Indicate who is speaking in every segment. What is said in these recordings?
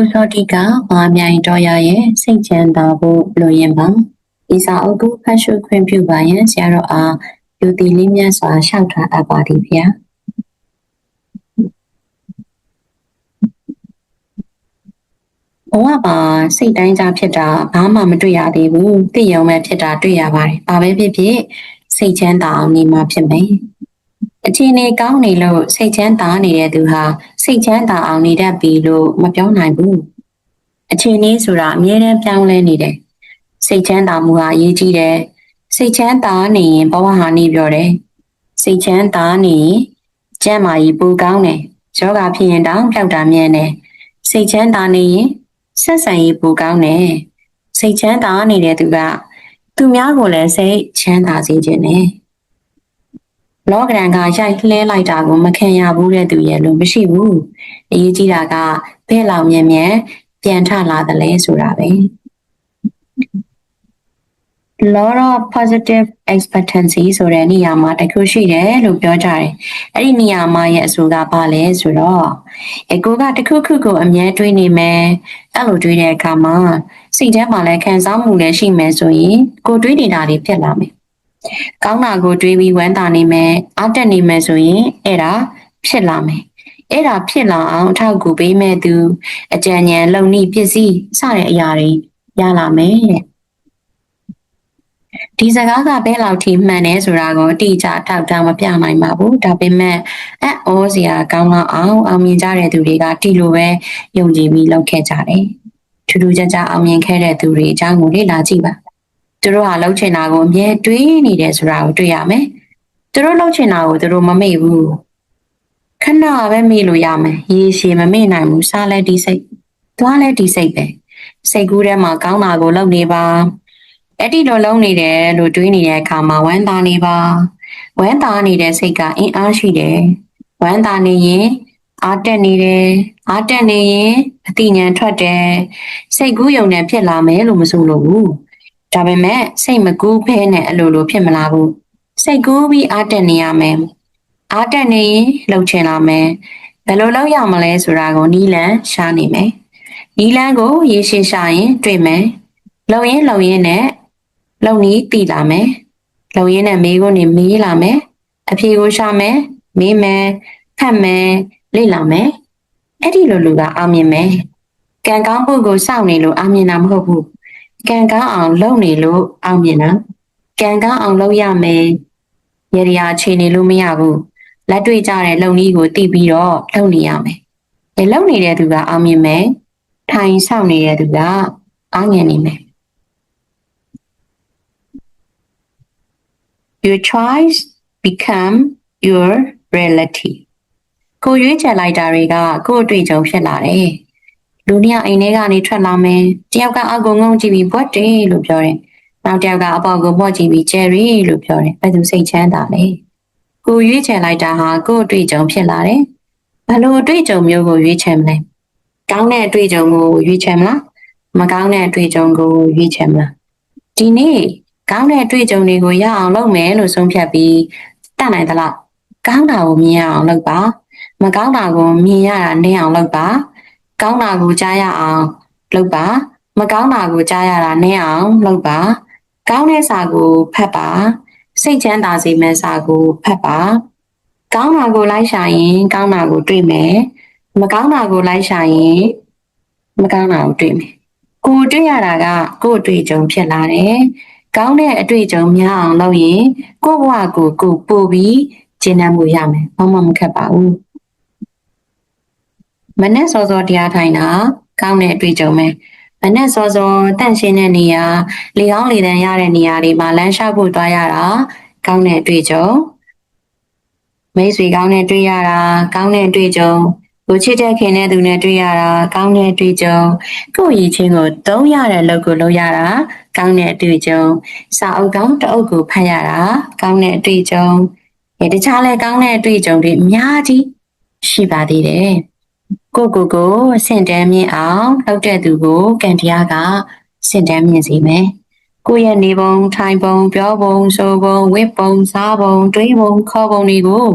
Speaker 1: ဥစောတိကမာမြိုင်တော်ရရဲ့စိတ်ချမ်းသာဖို့လိုရင်ပါဤစာအုပ်ကိုဖတ်ရှုခွင့်ပြုပါရန်ဆရာတော်အားယူသည်လေးမြတ်စွာရှောက်ထားအပ်ပါသည်ဗျာဘဝမှာစိတ်တိုင်းစားဖြစ်တာဘာမှမတွေ့ရသေးဘူးသိရုံပဲဖြစ်တာတွေ့ရပါတယ်ဘာပဲဖြစ်ဖြစ်စိတ်ချမ်းသာအောင်နေမှာဖြစ်မယ် အခြေအနေကောင်းနေလို့စိတ်ချမ်းသာနေတဲ့သူဟာစိတ်ချမ်းသာအောင်နေတတ်ပြီလို့မပြောနိုင်ဘူးအခြေအနေဆိုတာအမြဲတမ်းပြောင်းလဲနေတယ်စိတ်ချမ်းသာမှုဟာအရေးကြီးတယ်စိတ်ချမ်းသာနေရင်ဘဝဟာနေပြောတယ်စိတ်ချမ်းသာနေရင်ကျန်းမာရေးပိုကောင်းတယ်ယောဂဖြစ်ရင်တောင်ပျောက်တာမြဲတယ်စိတ်ချမ်းသာနေရင်ဆက်ဆံရေးပိုကောင်းတယ်စိတ်ချမ်းသာနေတဲ့သူက သူများကိုလည်းစိတ်ချမ်းသာစေခြင်းနဲ့ လောကရန်ကရိုက်လှဲလိုက်တာကိုမခံရဘူးတဲ့သူရဲ့လို့မရှိဘူးအရေးကြီးတာကဘဲ့လောင်မြဲမြဲပြန်ထလာတယ်လဲဆိုတာပဲ lot of positive expectancy ဆိုတဲ့နေရာမှာတခုရှိတယ်လို့ပြောကြတယ်။အဲ့ဒီနေရာမှာရဲ့အဆိုကဘာလဲဆိုတော့အကိုကတခုခုကိုအမြဲတွေးနေမယ်။အဲ့လိုတွေးတဲ့အခါမှာစိတ်ထဲမှာလည်းခံစားမှုလည်းရှိမယ်ဆိုရင်ကိုတွေးနေတာတွေဖြစ်လာမယ်။ ကောင်းတာကိုတွေးပြီးဝမ်းသာနေမယ်။အားတက်နေမယ်ဆိုရင်အဲ့ဒါဖြစ်လာမယ်။အဲ့ဒါဖြစ်လာအောင်အထောက်အကူပေးမဲ့သူအကြံဉာဏ်လုံနိပစ္စည်းစတဲ့အရာတွေရလာမယ်တဲ့။ဒီစကားကဘယ်လောက်ထိမှန်တယ်ဆိုတာကိုအတိအကျထောက်ထားမပြနိုင်ပါဘူးဒါပေမဲ့အံ့ဩစရာကောင်းတော့အောင်အောင်မြင်ကြတဲ့သူတွေကဒီလိုပဲယုံကြည်ပြီးလုပ်ခဲ့ကြတယ်ထူးထူးခြားခြားအောင်မြင်ခဲ့တဲ့သူတွေအကြောင်းကိုလေ့လာကြည့်ပါ သူတို့ဟာလှုပ်ချင်တာကိုအမြဲတွေးနေတယ်ဆိုတာကိုတွေ့ရမယ်သူတို့လှုပ်ချင်တာကိုသူတို့မမေ့ဘူးခဏပဲမေ့လို့ရမယ်ရေရှည်မမေ့နိုင်ဘူးစားလဲဒီစိတ်သွားလဲဒီစိတ်ပဲစိတ်ကူးထဲမှာကောင်းတာကိုလုပ်နေပါအဲ့ဒီလိုလုံးနေတယ်လို့တွေးနေတဲ့အခါမှာဝမ်းသာနေပါဝမ်းသာနေတဲ့စိတ်ကအင်အားရှိတယ်ဝမ်းသာနေရင်အားတက်နေတယ်အားတက်နေရင်အတိညာထွက်တယ်စိတ်ကူးယုံနဲ့ဖြစ်လာမယ်လို့မဆိုလို့ဘူး ဒါပေမဲ့စိတ်မကူးဖဲနဲ့အလိုလိုဖြစ်မလာဘူးစိတ်ကူးပြီးအားတက်နေရမယ်အားတက်နေရင်လှုပ်ချင်လာမယ်ဘယ်လိုလုပ်ရမလဲဆိုတာကိုနီးလန်းရှာနေမယ်နီးလန်းကိုရေရှည်ရှာရင်တွေ့မယ်လုံရင်လုံရင်နဲ့လုံနီးတည်လာမယ်လုံရင်းနဲ့မေးခွန်းနေမေးလာမယ်အဖြေကိုရှာမယ်မေးမယ်ဖတ်မယ်လေ့လာမယ်အဲ့ဒီလိုလူကအောင်မြင်မယ်ကံကောင်းဖို့ကိုစောင့်နေလို့အောင်မြင်တာမဟုတ်ဘူး ကံကောင်းအောင်လုပ်နေလို့အောင်မြင်တာကံကောင်းအောင်လုပ်ရမယ်ရရအခြေနေလို့မရဘူးလက်တွေ့ကြတဲ့လုံနည်းကိုတည်ပြီးတော့လုပ်နေရမယ်အဲလုပ်နေတဲ့သူကအောင်မြင်မယ်ထိုင်ဆောင်နေတဲ့သူကအောင်မြင်နေမယ် your choice become your reality ကိုရွေးချယ်လိုက်တာတွေကကိုယ့်အတွေ့အကြုံဖြစ်လာတယ် လူနှစ်ယောက်အိမ်ထဲကနေထွက်လာမယ်တယောက်ကအောက်ကိုငုံကြည့်ပြီးဘွက်တယ်လို့ပြောတယ်နောက်တယောက်ကအပေါ်ကိုဘော့ကြည့်ပြီးဂျယ်ရီလို့ပြောတယ်ဘယ်သူစိတ်ချမ်းသာလဲကိုရွေးချယ်လိုက်တာဟာကိုယ့်အတွေ့အကြုံဖြစ်လာတယ်ဘယ်လိုအတွေ့အကြုံမျိုးကိုရွေးချယ်မလဲကောင်းတဲ့အတွေ့အကြုံကိုရွေးချယ်မလားမကောင်းတဲ့အတွေ့အကြုံကိုရွေးချယ်မလားဒီနေ့ကောင်းတဲ့အတွေ့အကြုံတွေကိုရအောင်လုပ်မယ်လို့ဆုံးဖြတ်ပြီးတတ်နိုင်သလားကောင်းတာကိုမြင်ရအောင်လုပ်ပါမကောင်းတာကိုမြင်ရတာနည်းအောင်လုပ်ပါ ကောင်းတာကိုကြားရအောင်လုပ်ပါမကောင်းတာကိုကြားရတာနည်းအောင်လုပ်ပါကောင်းတဲ့စာကိုဖတ်ပါစိတ်ချမ်းသာစေမယ့်စာကိုဖတ်ပါကောင်းတာကိုလိုက်ရှာရင်ကောင်းတာကိုတွေ့မယ်မကောင်းတာကိုလိုက်ရှာရင်မကောင်းတာကိုတွေ့မယ်ကိုတွေ့ရတာကကို့အတွေ့အကြုံဖြစ်လာတယ်ကောင်းတဲ့အတွေ့အကြုံများအောင်လုပ်ရင်ကိုယ့်ဘဝကိုကိုပို့ပြီးကျင့်တတ်မှုရမယ်ဘာမှမခက်ပါဘူး မနဲ့စောစောတရားထိုင်တာကောင်းတဲ့အတွေ့အကြုံပဲမနဲ့စောစောတန့်ရှင်းတဲ့နေရာလေကောင်းလေတန်းရတဲ့နေရာတွေမှာလမ်းလျှောက်ဖို့တွားရတာကောင်းတဲ့အတွေ့အကြုံမိတ်ဆွေကောင်းတဲ့တွေ့ရတာကောင်းတဲ့အတွေ့အကြုံကိုချစ်တဲ့ခင်တဲ့သူနဲ့တွေ့ရတာကောင်းတဲ့အတွေ့အကြုံကိုယ့်ရည်ချင်းကိုသုံးရတဲ့လုပ်ကိုလုပ်ရတာကောင်းတဲ့အတွေ့အကြုံစာအုပ်ကောင်းတအုပ်ကိုဖတ်ရတာကောင်းတဲ့အတွေ့အကြုံအဲတခြားလဲကောင်းတဲ့အတွေ့အကြုံတွေအများကြီးရှိပါသေးတယ် ကိုကိုကိုစင်တန်းမြင့်အောင်လုပ်တဲ့သူကိုကံတရားကစင်တန်းမြင့်စေမယ်ကိုယ့်ရဲ့နေပုံထိုင်ပုံပြောပုံဆိုပုံဝတ်ပုံစားပုံတွေးပုံခေါ်ပုံတွေကို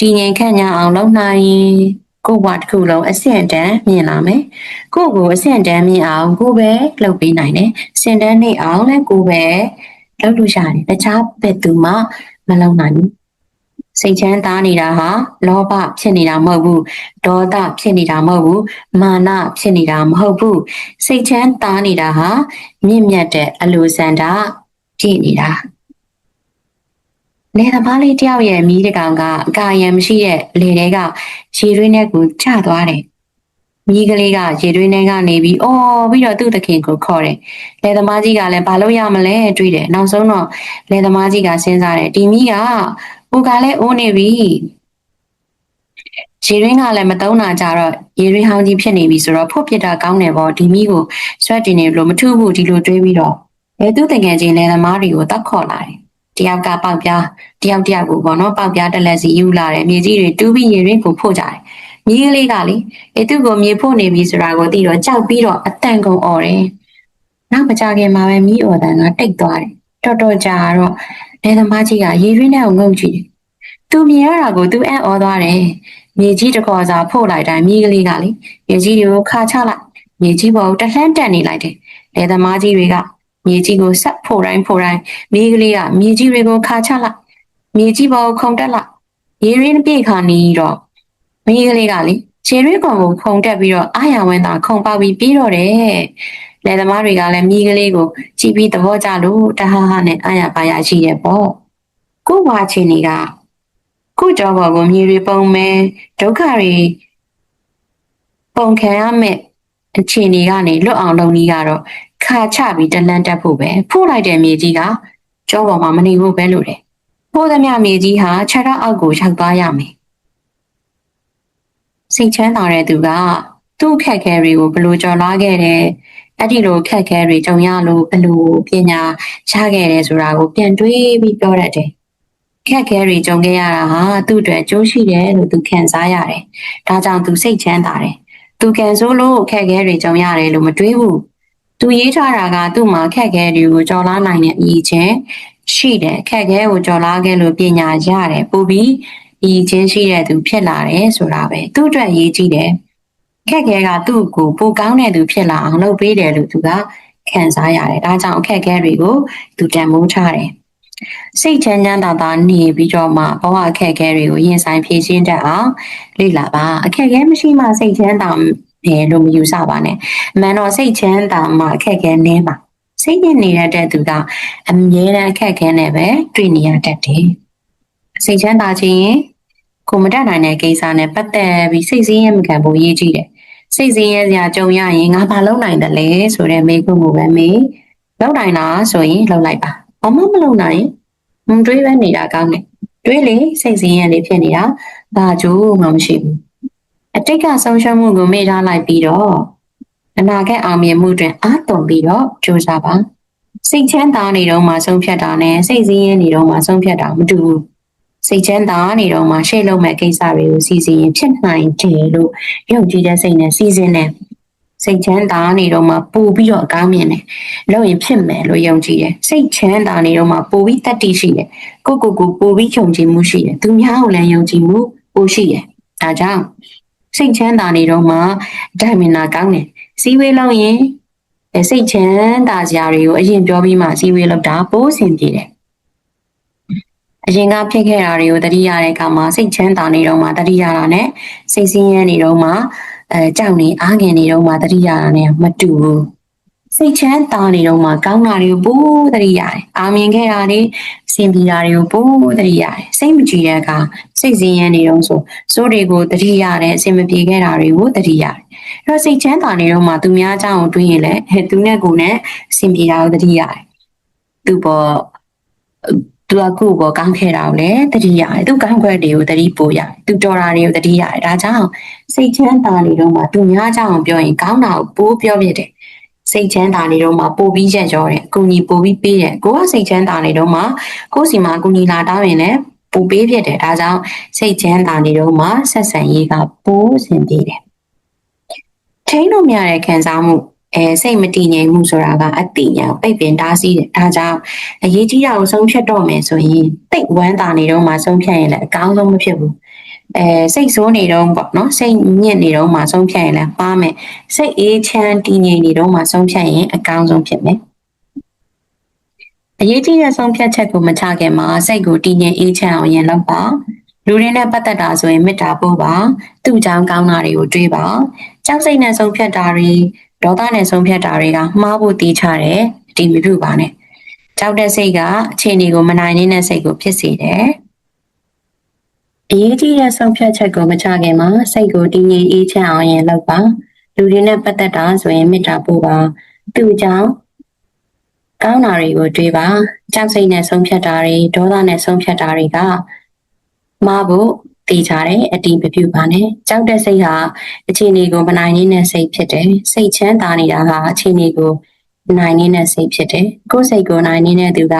Speaker 1: တည်ငြိမ်ခန့်ညာအောင်လုပ်နိုင်ရင်ကိုယ့်ဘဝတစ်ခုလုံးအဆင့်တန်းမြင်လာမယ်ကိုယ့်ကိုအဆင့်တန်းမြင်အောင်ကိုယ်ပဲလုပ်ပေးနိုင်တယ်အဆင့်တန်းနေအောင်လည်းကိုယ်ပဲလုပ်လို့ရတယ်တခြားဘယ်သူမှမလုပ်နိုင်ဘူး စိတ်ချမ်းသာနေတာဟာလောဘဖြစ်နေတာမဟုတ်ဘူးဒေါသဖြစ်နေတာမဟုတ်ဘူးမာနဖြစ်နေတာမဟုတ်ဘူးစိတ်ချမ်းသာနေတာဟာမြင့်မြတ်တဲ့အလိုဆန္ဒပြည့်နေတာလေသမားလေးတယောက်ရဲ့မိတကောင်ကအကာရံမရှိတဲ့လေတွေကရေတွင်းထဲကိုကျသွားတယ်မိကလေးကရေတွင်းထဲကနေပြီးအော်ပြီးတော့သူ့သခင်ကိုခေါ်တယ်လေသမားကြီးကလည်းဘာလို့ရမလဲတွေးတယ်နောက်ဆုံးတော့လေသမားကြီးကစဉ်းစားတယ်ဒီမိက ကိုကလည်းအိုးနေပြီရေရင်းကလည်းမတုံးတာကြတော့ရေရင်းဟောင်းကြီးဖြစ်နေပြီဆိုတော့ဖို့ပြစ်တာကောင်းတယ်ပေါ့ဒီမိကိုဆွတ်တင်နေလို့မထူးဘူးဒီလိုတွေးပြီးတော့အဲသူ့တကယ်ချင်းလေသမားတွေကိုတောက်ခေါ်လာတယ်တယောက်ကပေါက်ပြားတယောက်တယောက်ကိုပေါ့နော်ပေါက်ပြားတစ်လက်စီယူလာတယ်မြေကြီးတွေတူးပြီးရေရင်းကိုဖို့ကြတယ်မြေကလေးကလေအဲသူ့ကိုမြေဖို့နေပြီဆိုတာကိုသိတော့ကြောက်ပြီးတော့အတန်ကုန်អော်တယ်နောက်မကြခင်မှာပဲမိអော်တန်ကတိတ်သွားတယ်တော်တော်ကြာတော့ လေသမားကြီးကရေရင်းထဲကိုငုံကြည့်တယ်သူမြင်ရတာကိုသူအံ့ဩသွားတယ်မြေကြီးတစ်ခေါ်စာဖို့လိုက်တိုင်းမြေကလေးကလေမြေကြီးတွေကိုခါချလိုက်မြေကြီးပေါ်ကိုတလှမ်းတက်နေလိုက်တယ်လေသမားကြီးတွေကမြေကြီးကိုဆက်ဖို့တိုင်းဖို့တိုင်းမြေကလေးကမြေကြီးတွေကိုခါချလိုက်မြေကြီးပေါ်ကိုခုန်တက်လိုက်ရေရင်းပြေခါနေတော့မြေကလေးကလေခြေရွေးကောင်ကိုခုန်တက်ပြီးတော့အာရဝင်းသာခုန်ပေါက်ပြီးပြီးတော့တယ် လေသမားတွေကလည်းမြေကလေးကိုကြည့်ပြီးသဘောကျလို့တဟဟနဲ့အာရပါရရှိတယ်ပေါ့ကိုဝါချင်နေကခုကြောဘော်ကိုမြေတွေပုံမဲဒုက္ခတွေပုံခံရမဲ့အခြေအနေကနေလွတ်အောင်လုပ်နည်းကတော့ခါချပြီးတလန့်တက်ဖို့ပဲဖိုးလိုက်တဲ့မြေကြီးကကြောပေါ်မှာမနေဖို့ပဲလို့တယ်ဖိုးသမျှမြေကြီးဟာခြေထောက်အောက်ကိုရောက်သွားရမယ်စိတ်ချမ်းသာတဲ့သူကသူ့ခက်ခဲတွေကိုဘယ်လိုကြော်လွှားခဲ့တယ် အဲ့ဒီလိုခက်ခဲတွေကြုံရလို့ဘယ်လိုပညာရခဲ့တယ်ဆိုတာကိုပြန်တွေးပြီးပြောတတ်တယ်ခက်ခဲတွေကြုံခဲ့ရတာဟာသူ့အတွက်ကြိုးရှိတယ်လို့သူခံစားရတယ်။ဒါကြောင့်သူစိတ်ချမ်းသာတယ်။သူကန်ဆိုးလို့ခက်ခဲတွေကြုံရတယ်လို့မတွေးဘူး။သူရေးထားတာကသူ့မှာခက်ခဲတွေကိုကြော်လာနိုင်တဲ့အရေးချင်းရှိတယ်။ခက်ခဲကိုကြော်လာခဲ့လို့ပညာရတယ်ပို့ပြီးအရေးချင်းရှိတဲ့သူဖြစ်လာတယ်ဆိုတာပဲ။သူ့အတွက်ရေးကြည့်တယ်။ ခက်ခဲကသူ့ကိုပိုကောင်းတဲ့သူဖြစ်လာအောင်လုပ်ပေးတယ်လို့သူကခံစားရတယ်။ဒါကြောင့်အခက်ခဲတွေကိုသူတန်မိုးထားတယ်။စိတ်ချမ်းချမ်းသာသာနေပြီးတော့မှဘဝအခက်အခဲတွေကိုရင်ဆိုင်ဖြေရှင်းတတ်အောင်လေ့လာပါအခက်အခဲမရှိမှစိတ်ချမ်းသာတယ်လို့မယူဆပါနဲ့အမှန်တော့စိတ်ချမ်းသာမှအခက်အခဲနည်းပါစိတ်ညစ်နေတဲ့သူကအမြဲတမ်းအခက်အခဲနဲ့ပဲတွေ့နေရတတ်တယ်စိတ်ချမ်းသာခြင်းရင်ကိုမတတ်နိုင်တဲ့ကိစ္စနဲ့ပတ်သက်ပြီးစိတ်ဆင်းရဲမခံဖို့ရည်ကြည့်တယ် စိတ်ဆင်းရဲစရာကြုံရရင်ငါဘာလုပ်နိုင်တယ်လဲဆိုတဲ့မေးခွန်းကိုပဲမေးလုပ်နိုင်လားဆိုရင်လုပ်လိုက်ပါဘာမှမလုပ်နိုင်မတွေးပဲနေတာကောင်းတယ်တွေးလေစိတ်ဆင်းရဲလေးဖြစ်နေတာဘာကြိုးမှမရှိဘူးအတိတ်ကဆုံးရှုံးမှုကိုမေ့ထားလိုက်ပြီးတော့အနာဂတ်အောင်မြင်မှုတွင်အားသွန်ပြီးတော့ကြိုးစားပါစိတ်ချမ်းသာနေတော့မှဆုံးဖြတ်တာနဲ့စိတ်ဆင်းရဲနေတော့မှဆုံးဖြတ်တာမတူဘူး စိတ်ချမ်းသာနေတော့မှရှေ့လုံးမဲ့ကိစ္စတွေကိုစီစဉ်ရင်ဖြစ်နိုင်တယ်လို့ယုံကြည်တဲ့စိတ်နဲ့စီစဉ်တယ်စိတ်ချမ်းသာနေတော့မှပို့ပြီးတော့အကားမြင်တယ်လို့ရင်ဖြစ်မယ်လို့ယုံကြည်တယ်စိတ်ချမ်းသာနေတော့မှပို့ပြီးတတ်တည်ရှိတယ်ကိုကိုကိုပို့ပြီးယုံကြည်မှုရှိတယ်သူများကိုလည်းယုံကြည်မှုပို့ရှိတယ်ဒါကြောင့်စိတ်ချမ်းသာနေတော့မှဒိုင်မင်နာကောင်းတယ်စီဝေးလုံးရင်စိတ်ချမ်းသာစရာတွေကိုအရင်ပြောပြီးမှစီဝေးလောက်တာပိုးစင်ပြေတယ် အရင်ကဖြစ်ခဲ့တာတွေကိုတတိရတဲ့အခါမှာစိတ်ချမ်းသာနေတော့မှတတိရတာနဲ့စိတ်ဆင်းရဲနေတော့မှအဲကြောက်နေအားငင်နေတော့မှတတိရတာနဲ့မတူဘူးစိတ်ချမ်းသာနေတော့မှကောင်းတာတွေကိုပိုးတတိရတယ်အာမြင်ခဲ့တာတွေစင်ပြေတာတွေကိုပိုးတတိရတယ်စိတ်မကြည်တဲ့အခါစိတ်ဆင်းရဲနေတော့ဆိုစိုးတွေကိုတတိရတယ်အစင်မပြေခဲ့တာတွေကိုတတိရတယ်အဲ့တော့စိတ်ချမ်းသာနေတော့မှသူများအကြောင်းကိုတွေးရင်လည်းဟဲ့သူနဲ့ကိုယ်နဲ့စင်ပြေတာကိုတတိရတယ်သူပေါ် သူကကိုယ့်ကိုကောင်းခဲ့တာကိုလည်းတတိရတယ်သူကောင်းခွက်တွေကိုတတိပို့ရတယ်သူတော်တာတွေကိုတတိရတယ်ဒါကြောင့်စိတ်ချမ်းသာနေတော့မှသူများကြောင့်ပြောရင်ကောင်းတာကိုပိုးပြောပြတယ်စိတ်ချမ်းသာနေတော့မှပို့ပြီးချက်ရောတယ်အကူကြီးပို့ပြီးပေးတယ်ကိုကစိတ်ချမ်းသာနေတော့မှကိုယ်စီမှာအကူကြီးလာတောင်းရင်လည်းပို့ပေးဖြစ်တယ်ဒါကြောင့်စိတ်ချမ်းသာနေတော့မှဆက်ဆံရေးကပိုးစင်ပြေတယ်ထိန်းလို့မရတဲ့ခံစားမှု အဲစိတ်မတည်ငြိမ်မှုဆိုတာကအတိညာပိတ်ပင်တားဆီးတယ်ဒါကြောင့်အရေးကြီးတာကိုဆုံးဖြတ်တော့မယ်ဆိုရင်တိတ်ဝမ်းသာနေတော့မှဆုံးဖြတ်ရင်လည်းအကောင်းဆုံးမဖြစ်ဘူးအဲစိတ်ဆိုးနေတော့ပေါ့နော်စိတ်ညစ်နေတော့မှဆုံးဖြတ်ရင်လည်းပါမယ်စိတ်အေးချမ်းတည်ငြိမ်နေတော့မှဆုံးဖြတ်ရင်အကောင်းဆုံးဖြစ်မယ်အရေးကြီးတဲ့ဆုံးဖြတ်ချက်ကိုမချခင်မှာစိတ်ကိုတည်ငြိမ်အေးချမ်းအောင်ရင်လုပ်ပါလူတွေနဲ့ပတ်သက်တာဆိုရင်မေတ္တာပို့ပါသူ့ကြောင့်ကောင်းတာတွေကိုတွေးပါကြောက်စိတ်နဲ့ဆုံးဖြတ်တာတွေ ဒေါသနဲ့ဆုံးဖြတ်တာတွေကမှားဖို့တီးချတယ်အတီးမပြုပါနဲ့ကြောက်တဲ့စိတ်ကအခြေအနေကိုမနိုင်နေတဲ့စိတ်ကိုဖြစ်စေတယ်အရေးကြီးတဲ့ဆုံးဖြတ်ချက်ကိုမချခင်မှာစိတ်ကိုတည်ငြိမ်အေးချမ်းအောင်ရင်လုပ်ပါလူတွေနဲ့ပတ်သက်တာဆိုရင်မေတ္တာပို့ပါသူ့ကြောင့်ကောင်းတာတွေကိုတွေးပါကြောက်စိတ်နဲ့ဆုံးဖြတ်တာတွေဒေါသနဲ့ဆုံးဖြတ်တာတွေကမှားဖို့ တေးကြတယ်အတီးမပြုပါနဲ့ကြောက်တဲ့စိတ်ဟာအခြေအနေကိုမနိုင်နေတဲ့စိတ်ဖြစ်တယ်စိတ်ချမ်းသာနေတာကအခြေအနေကိုနိုင်နေတဲ့စိတ်ဖြစ်တယ်ကိုယ်စိတ်ကိုနိုင်နေတဲ့သူက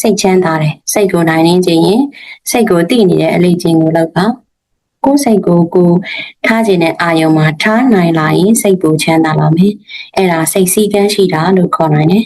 Speaker 1: စိတ်ချမ်းသာတယ်စိတ်ကိုနိုင်နေခြင်းရင်စိတ်ကိုတည်နေတဲ့အလေးချင်းကိုလောက်ပါကိုယ်စိတ်ကိုကိုယ်ထားခြင်းတဲ့အာယုံမှာထားနိုင်လာရင်စိတ်ပူချမ်းသာလာမယ်အဲ့ဒါစိတ်စည်းကမ်းရှိတာလို့ခေါ်နိုင်တယ်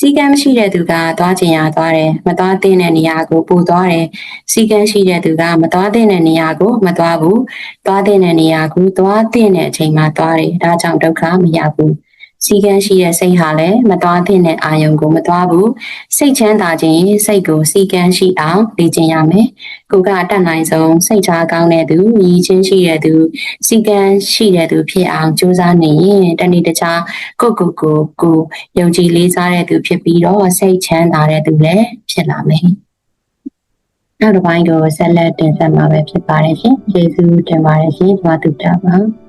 Speaker 1: စီကံမရှိတဲ့သူကသွားခြင်းရသွားတယ်မသွားသင့်တဲ့နေရာကိုပို့သွားတယ်စီကံရှိတဲ့သူကမသွားသင့်တဲ့နေရာကိုမသွားဘူးသွားသင့်တဲ့နေရာကိုသွားသင့်တဲ့အချိန်မှာသွားတယ်ဒါကြောင့်ဒုက္ခမရဘူး စီကံရှိတဲ့စိတ်ဟာလည်းမသွားသင့်တဲ့အာယုံကိုမသွားဘူးစိတ်ချမ်းသာခြင်းစိတ်ကိုစီကံရှိအောင်လေ့ကျင့်ရမယ်ကိုကအတတ်နိုင်ဆုံးစိတ်ချကောင်းတဲ့သူရည်ချင်းရှိတဲ့သူစီကံရှိတဲ့သူဖြစ်အောင်ကြိုးစားနေရင်တနေ့တခြားကိုကိုကိုကိုယုံကြည်လေးစားတဲ့သူဖြစ်ပြီးတော့စိတ်ချမ်းသာတဲ့သူလည်းဖြစ်လာမယ်။နောက်တစ်ပိုင်းကိုဆက်လက်တင်ဆက်မှာပဲဖြစ်ပါတယ်ရှင်။ယေရှုတင်ပါတယ်ရှင်။ကြွားသူတာပါ။